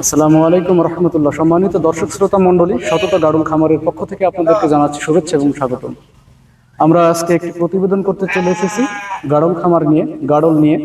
আসসালামু আলাইকুম রহমতুল্লাহ। সম্মানিত দর্শক শ্রোতা মণ্ডলী, সতত গাড়ুল খামারের পক্ষ থেকে আপনাদেরকে জানাচ্ছি শুভেচ্ছা এবং স্বাগতম। আমরা আজকে একটি প্রতিবেদন করতে চলে এসেছি, গাড়ল খামার নিয়ে, গাড়ল নিয়ে।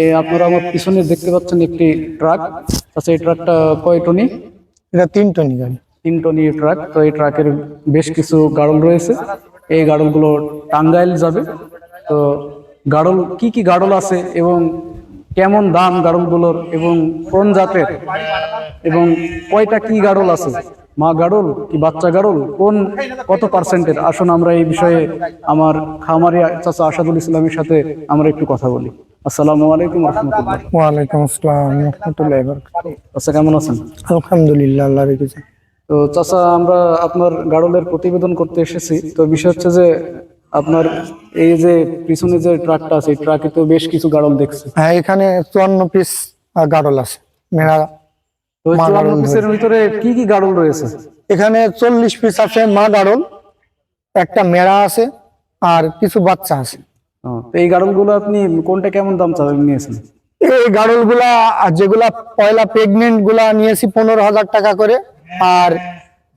এ, আপনারা আমার পিছনে দেখতে পাচ্ছেন একটি ট্রাক। আচ্ছা এই ট্রাকটা কয় টনি? এটা তিন টনি গাড়ি। তিন টনি ট্রাক তো এই ট্রাকের বেশ কিছু গাড়ল রয়েছে। এই গাড়লগুলো টাঙ্গাইল যাবে। তো গাড়ল কি কি গাড়ল আছে এবং কেমন দাম গাড়লগুলোর এবং কোন জাতের? এবং কয়টা কি গাড়ল আছে? মা গাড়ল কি বাচ্চা গাড়ল? কোন কত পার্সেন্টের আসুন আমরা এই বিষয়ে আমার খামারি চাচা আসাদুল ইসলামের সাথে আমরা একটু কথা বলি। আসসালামু আলাইকুম রহমতুল্লাহ। ওয়ালাইকুম আসসালাম রহমতুল্লাহ। আচ্ছা কেমন আছেন? আলহামদুলিল্লাহ আল্লাহ তো চাচা আমরা আপনার গাড়লের প্রতিবেদন করতে এসেছি। তো বিষয় হচ্ছে যে আপনার এই যে পিছনে যে ট্রাকটা আছে ট্রাকে তো বেশ কিছু গাড়ল দেখছে। হ্যাঁ এখানে চুয়ান্ন পিস গাড়ল আছে। মেরা তো চুয়ান্ন পিসের ভিতরে কি কি গাড়ল রয়েছে? এখানে চল্লিশ পিস আছে মা গাড়ল একটা মেরা আছে আর কিছু বাচ্চা আছে। তো এই গাড়লগুলো আপনি কোনটা কেমন দাম চাবেন নিয়েছেন? এই গাড়লগুলা যেগুলা পয়লা প্রেগনেন্টগুলা নিয়েছি পনেরো হাজার টাকা করে আর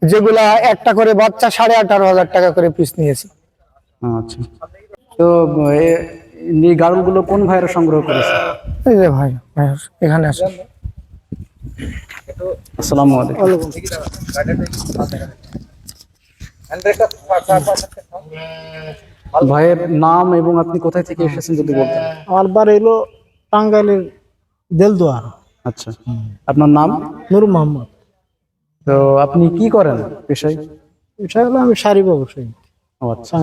যেগুলা একটা করে বাচ্চা সাড়ে আঠারো হাজার টাকা করে পিস নিয়েছি। আচ্ছা। তো এ- এই গাড়লগুলো কোন ভাইয়েরা সংগ্রহ করেছে? এই যে ভাই ভাই এখানে আছে আসসালামু আলাইকুম। ভাইয়ের নাম এবং আপনি কোথায় থেকে এসেছেন যদি বলতেন? আমার বাড়ি এলো টাঙ্গাইলের দেলদুয়ার। আচ্ছা। আপনার নাম? নূর মোহাম্মদ। তো আপনি কি করেন পেশায়? পেশায় হলো আমি শাড়ি ব্যবসায়ী। আচ্ছা।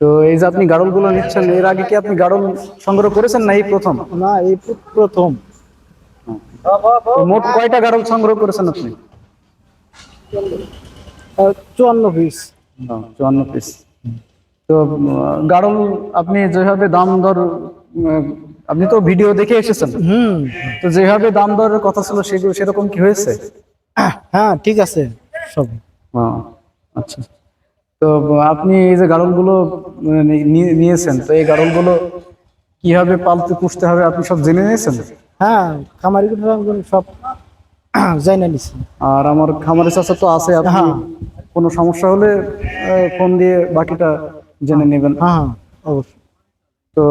তো এই যে আপনি গাড়লগুলো নিচ্ছেন এর আগে কি আপনি গাড়ল সংগ্রহ করেছেন না এই প্রথম? না এই প্রথম। মোট কয়টা গাড়ল সংগ্রহ করেছেন আপনি? চুয়ান্ন পিস চুয়ান্ন পিস তো গাড়ল আপনি যেভাবে দাম দর আপনি তো ভিডিও দেখে এসেছেন। হুম। তো যেভাবে দাম দরের কথা ছিল সেগুলো সেরকম কি হয়েছে? হ্যাঁ ঠিক আছে সব। আচ্ছা। তো আপনি এই যে গাড়লগুলো উম, নিয়েছেন তো এই গাড়লগুলো কীভাবে পালতে পুষতে হবে আপনি সব জেনে নিয়েছেন? হ্যাঁ খামারি সব যাই না নিছি আর আমার খামারের চাষা তো আছে আপনি হ্যাঁ। কোনো সমস্যা হলে ফোন দিয়ে বাকিটা জেনে নেবেন। হ্যাঁ হ্যাঁ অবশ্যই। তো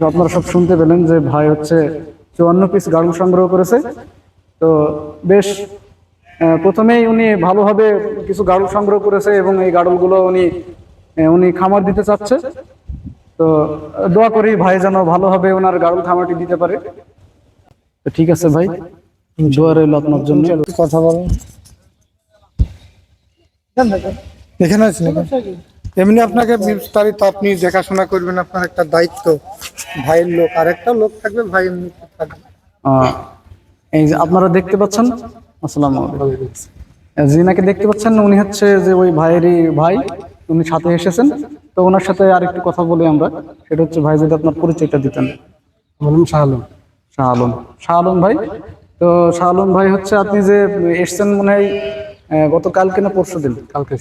আপনারা সব শুনতে পেলেন যে ভাই হচ্ছে চুয়ান্ন পিস গাড়ল সংগ্রহ করেছে। তো বেশ প্রথমেই উনি ভালোভাবে কিছু গাড়ল সংগ্রহ করেছে এবং এই গাড়লগুলো উনি উনি খামার দিতে চাচ্ছে। তো দোয়া করি ভাই যেন ভালোভাবে ওনার গাড়ল খামারটি দিতে পারে। তো ঠিক আছে ভাই দোয়া রইল আপনার জন্য। কথা বলেন। এখানে আছেন এমনি আপনাকে বিস্তারিত আপনি দেখাশোনা করবেন আপনার একটা দায়িত্ব। ভাইয়ের লোক আর একটা লোক থাকবে ভাই এমনি থাকবে। এই যে আপনারা দেখতে পাচ্ছেন আসসালামু আলাইকুম। জিনাকে দেখতে পাচ্ছেন উনি হচ্ছে যে ওই ভাইয়েরই ভাই উনি সাথে এসেছেন। তো ওনার সাথে আর একটু কথা বলি আমরা সেটা হচ্ছে ভাই যদি আপনার পরিচয়টা দিতেন। বলুন শাহ আলম। শাহ আলম। শাহ আলম ভাই তো শাহ আলম ভাই হচ্ছে আপনি যে এসছেন মনে হয় গতকালকে না পরশু দিন কালকে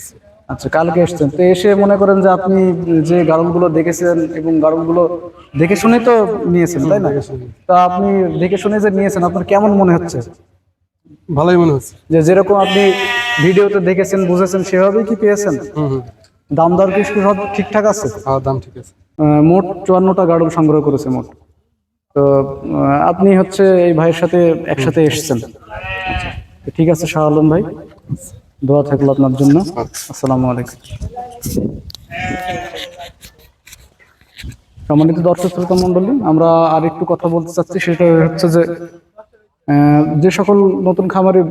আচ্ছা কালকে এসছেন। তো এসে মনে করেন যে আপনি যে গাড়লগুলো দেখেছেন এবং গাড়লগুলো দেখে শুনে তো নিয়েছেন তাই না? তা আপনি দেখে শুনে যে নিয়েছেন আপনার কেমন মনে হচ্ছে? ভালোই মনে হচ্ছে। যে যেরকম আপনি ভিডিওতে দেখেছেন বুঝেছেন সেভাবেই কি পেয়েছেন? দাম দর কি সব ঠিকঠাক আছে? দাম ঠিক আছে। মোট চুয়ান্নটা গাড়ল সংগ্রহ করেছে মোট। তো আপনি হচ্ছে এই ভাইয়ের সাথে একসাথে এসেছেন। আচ্ছা ঠিক আছে শাহ আলম ভাই। দোয়া থাকল আপনার জন্য। আসসালামু আলাইকুম। সম্মানিত দর্শক শ্রোতা মন্ডলী আমরা আর একটু কথা বলতে চাচ্ছি, সেটা হচ্ছে যে যে সকল নতুন খামারে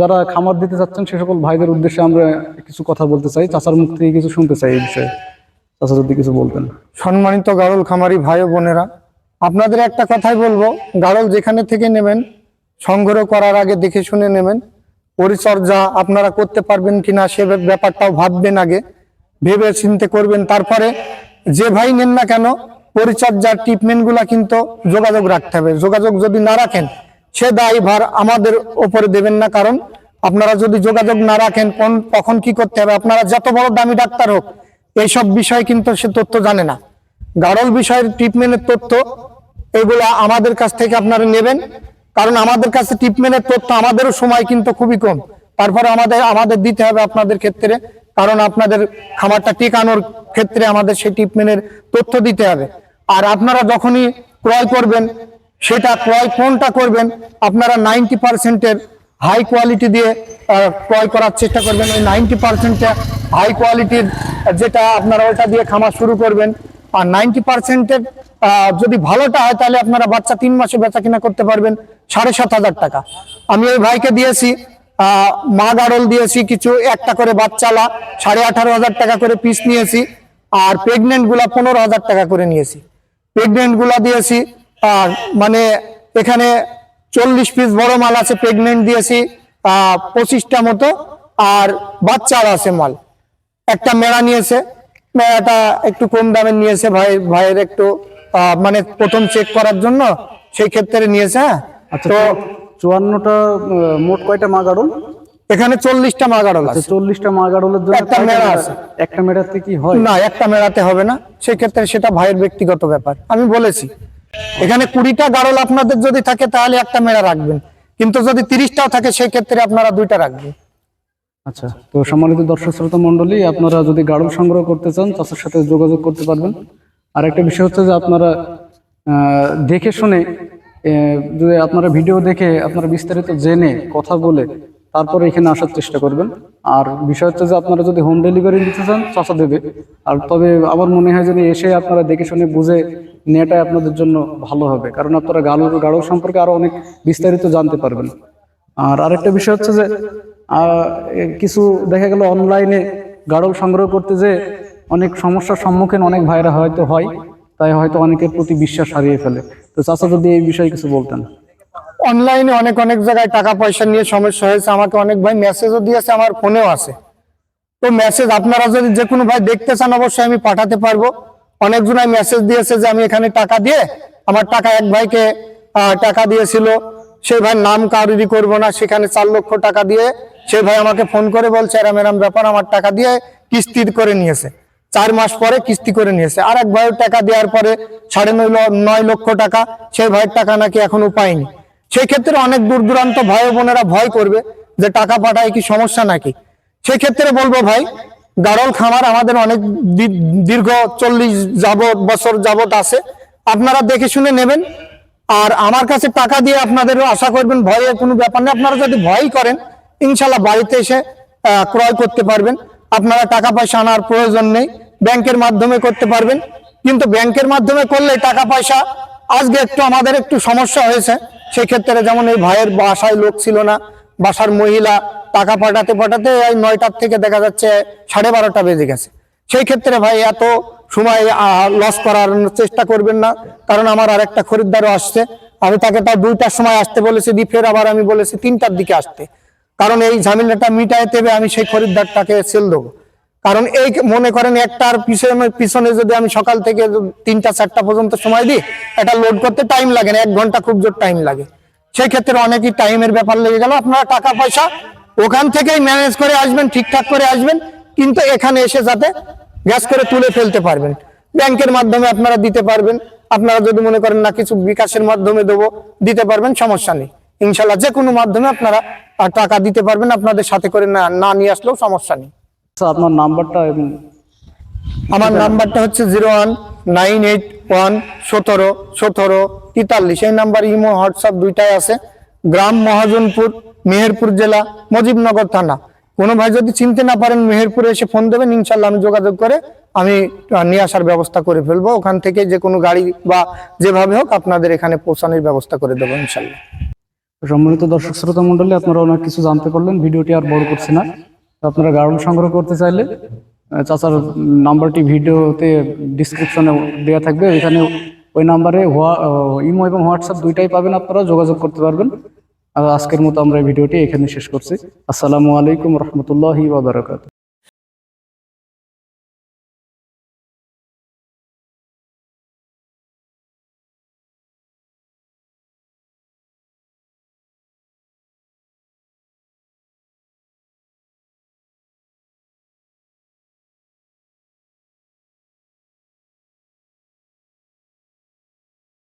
যারা খামার দিতে চাচ্ছেন সে সকল ভাইদের উদ্দেশ্যে আমরা কিছু কথা বলতে চাই। চাচার মুখ থেকে কিছু শুনতে চাই এই বিষয়ে। চাচা যদি কিছু বলতেন। সম্মানিত গাড়ল খামারি ভাই বোনেরা, আপনাদের একটা কথাই বলব গাড়ল যেখানে থেকে নেবেন, সংগ্রহ করার আগে দেখে শুনে নেবেন পরিচর্যা আপনারা করতে পারবেন কিনা সে ব্যাপারটাও ভাববেন আগে, ভেবে চিন্তে করবেন। তারপরে যে ভাই নেন না কেন, পরিচর্যার ট্রিটমেন্টগুলা কিন্তু যোগাযোগ রাখতে হবে। যোগাযোগ যদি না রাখেন, সে দায় ভার আমাদের ওপরে দেবেন না। কারণ আপনারা যদি যোগাযোগ না রাখেন, কোন কখন কি করতে হবে? আপনারা যত বড় দামি ডাক্তার হোক, এইসব বিষয় কিন্তু সে তথ্য জানে না। গাড়ল বিষয়ের ট্রিটমেন্টের তথ্য, এগুলো আমাদের কাছ থেকে আপনারা নেবেন। কারণ আমাদের কাছে ট্রিটমেন্টের তথ্য আমাদেরও সময় কিন্তু খুবই কম। তারপরে আমাদের আমাদের দিতে হবে আপনাদের ক্ষেত্রে, কারণ আপনাদের খামারটা টিকানোর ক্ষেত্রে আমাদের সেই ট্রিটমেন্টের তথ্য দিতে হবে। আর আপনারা যখনই ক্রয় করবেন, সেটা ক্রয় কোনটা করবেন, আপনারা নাইনটি পার্সেন্টের হাই কোয়ালিটি দিয়ে ক্রয় করার চেষ্টা করবেন। ওই নাইনটি পার্সেন্টটা হাই কোয়ালিটির যেটা আপনারা ওটা দিয়ে খামার শুরু করবেন, আর নাইনটি পার্সেন্টের যদি ভালোটা হয় তাহলে আপনারা বাচ্চা তিন মাসে বেচা কিনা করতে পারবেন, সাড়ে সাত হাজার টাকা। আমি ওই ভাইকে দিয়েছি মা গাড়ল দিয়েছি কিছু, একটা করে বাচ্চালা, সাড়ে আঠারো হাজার টাকা করে পিস নিয়েছি, আর প্রেগনেন্টগুলা পনেরো হাজার টাকা করে নিয়েছি। প্রেগনেন্টগুলা দিয়েছি, আর মানে এখানে চল্লিশ পিস বড় মাল আছে প্রেগনেন্ট দিয়েছি পঁচিশটা মতো, আর বাচ্চার আছে মাল। একটা মেড়া নিয়েছে মেড়াটা একটু কম দামে নিয়েছে ভাই, ভাইয়ের একটু মানে প্রথম চেক করার জন্য সেই ক্ষেত্রে নিয়েছে হ্যাঁ? আচ্ছা তো চুয়ান্নটা মোট কয়টা মা গাড়ল এখানে চল্লিশটা মাগাড়ল আছে। চল্লিশটা মা গাড়লের জন্য একটা মেড়া- আছে। একটা মেড়াতে কি হয়? না একটা মেড়াতে হবে না। সেক্ষেত্রে সেটা ভাইয়ের ব্যক্তিগত ব্যাপার। আমি বলেছি এখানে কুড়িটা গাড়ল আপনাদের যদি থাকে তাহলে একটা মেড়া রাখবেন। কিন্তু যদি তিরিশটাও থাকে সেই ক্ষেত্রে আপনারা দুইটা রাখবেন। আচ্ছা তো সম্মানিত দর্শক শ্রোতা মন্ডলী আপনারা যদি গাড়ল সংগ্রহ করতে চান চাষের সাথে যোগাযোগ করতে পারবেন। আর একটা বিষয় হচ্ছে যে আপনারা দেখে শুনে যদি আপনারা ভিডিও দেখে আপনারা বিস্তারিত জেনে কথা বলে তারপরে এখানে আসার চেষ্টা করবেন। আর বিষয় হচ্ছে যে আপনারা যদি হোম ডেলিভারি দিতে চান চাষা দেবে। আর তবে আমার মনে হয় যদি এসে আপনারা দেখে শুনে বুঝে নেওয়াটাই আপনাদের জন্য ভালো হবে। কারণ আপনারা গাড়ল গাড়ল সম্পর্কে আরও অনেক বিস্তারিত জানতে পারবেন। আর আরেকটা বিষয় হচ্ছে যে কিছু দেখা গেল অনলাইনে গাড়ল সংগ্রহ করতে যে অনেক সমস্যার সম্মুখীন অনেক ভাইরা হয়তো হয়, তাই হয়তো অনেকের প্রতি বিশ্বাস হারিয়ে ফেলে। তো চাচা যদি এই বিষয়ে কিছু বলতেন। অনলাইনে অনেক অনেক জায়গায় টাকা পয়সা নিয়ে সমস্যা হয়েছে। আমাকে অনেক ভাই মেসেজও দিয়েছে, আমার ফোনেও আছে। তো মেসেজ আপনারা যদি যে কোনো ভাই দেখতে চান, অবশ্যই আমি পাঠাতে পারব। অনেকজনাই মেসেজ দিয়েছে যে, আমি এখানে টাকা দিয়ে আমার টাকা, এক ভাইকে টাকা দিয়েছিল। সেই ভাই নাম কারুরি করব না। সেখানে চার লক্ষ টাকা দিয়ে সেই ভাই আমাকে ফোন করে বলছে, এরম এরম ব্যাপার, আমার টাকা দিয়ে কিস্তি করে নিয়েছে। চার মাস পরে কিস্তি করে নিয়েছে। আর এক ভাইয়ের টাকা দেওয়ার পরে সাড়ে নয় নয় লক্ষ টাকা সেই ভাইয়ের টাকা নাকি এখনও পাইনি সেই ক্ষেত্রে অনেক দূর দূরান্ত ভাই বোনেরা ভয় করবে যে টাকা পাঠায় কি সমস্যা নাকি। সেই ক্ষেত্রে বলব ভাই গাড়ল খামার আমাদের অনেক দীর্ঘ চল্লিশ যাবত বছর যাবত আছে। আপনারা দেখে শুনে নেবেন। আর আমার কাছে টাকা দিয়ে আপনাদের আশা করবেন, ভয়ের কোনো ব্যাপার নেই। আপনারা যদি ভয় করেন, ইনশাল্লাহ বাড়িতে এসে ক্রয় করতে পারবেন। আপনারা টাকা পয়সা আনার প্রয়োজন নেই। ব্যাংকের মাধ্যমে করতে পারবেন। কিন্তু ব্যাংকের মাধ্যমে করলে টাকা পয়সা আজকে একটু আমাদের একটু সমস্যা হয়েছে। সেই ক্ষেত্রে যেমন এই ভাইয়ের বাসায় লোক ছিল না, বাসার মহিলা টাকা পাঠাতে পাঠাতে এই নয়টার থেকে দেখা যাচ্ছে সাড়ে বারোটা বেজে গেছে। সেই ক্ষেত্রে ভাই এত সময় লস করার চেষ্টা করবেন না। কারণ আমার আর একটা খরিদ্দারও আসছে। আমি তাকে তাও দুইটার সময় আসতে বলেছি দি ফের আবার আমি বলেছি তিনটার দিকে আসতে। কারণ এই ঝামেলাটা মিটাইতে হবে আমি সেই খরিদ্দারটাকে সেল দেবো। কারণ এই মনে করেন একটার পিছনে পিছনে যদি আমি সকাল থেকে তিনটা, চারটা পর্যন্ত সময় দিই, এটা লোড করতে টাইম লাগে না, এক ঘণ্টা খুব জোর টাইম লাগে। সেই ক্ষেত্রে অনেকই টাইমের ব্যাপার লেগে গেল, আপনারা টাকা পয়সা ওখান থেকেই ম্যানেজ করে আসবেন, ঠিকঠাক করে আসবেন, কিন্তু এখানে এসে যাতে গ্যাস করে তুলে ফেলতে পারবেন। ব্যাংকের মাধ্যমে আপনারা দিতে পারবেন, আপনারা যদি মনে করেন না কিছু বিকাশের মাধ্যমে দেবো, দিতে পারবেন, সমস্যা নেই। ইনশাল্লাহ যে কোনো মাধ্যমে আপনারা টাকা দিতে পারবেন আপনাদের সাথে করে না না নিয়ে আসলেও সমস্যা নেই। আপনার নাম্বারটা আমার নাম্বারটা হচ্ছে zero one nine eight one সতেরো সতেরো তেতাল্লিশ। এই নাম্বার ইমো হোয়াটসঅ্যাপ দুইটাই আছে। গ্রাম মহাজনপুর মেহেরপুর জেলা মুজিবনগর থানা। কোনো ভাই যদি চিনতে না পারেন মেহেরপুরে এসে ফোন দেবেন ইনশাল্লাহ আমি যোগাযোগ করে আমি নিয়ে আসার ব্যবস্থা করে ফেলব। ওখান থেকে যে কোনো গাড়ি বা যেভাবে হোক আপনাদের এখানে পৌঁছানোর ব্যবস্থা করে দেবো ইনশাল্লাহ। সম্মানিত দর্শক শ্রোতা মন্ডলী আপনারা অনেক কিছু জানতে পারলেন, ভিডিওটি আর বড় করছি না। আপনারা গাড়ল সংগ্রহ করতে চাইলে চাচার নাম্বারটি ভিডিওতে ডিসক্রিপশনে দেওয়া থাকবে। এখানে ওই নাম্বারে হোয়া- ইমো এবং হোয়াটসঅ্যাপ দুইটাই পাবেন আপনারা, যোগাযোগ করতে পারবেন। আর আজকের মতো আমরা এই ভিডিওটি এখানে শেষ করছি। আসসালামু আলাইকুম রহমতুল্লাহি ওয়া বারাকাতুহু।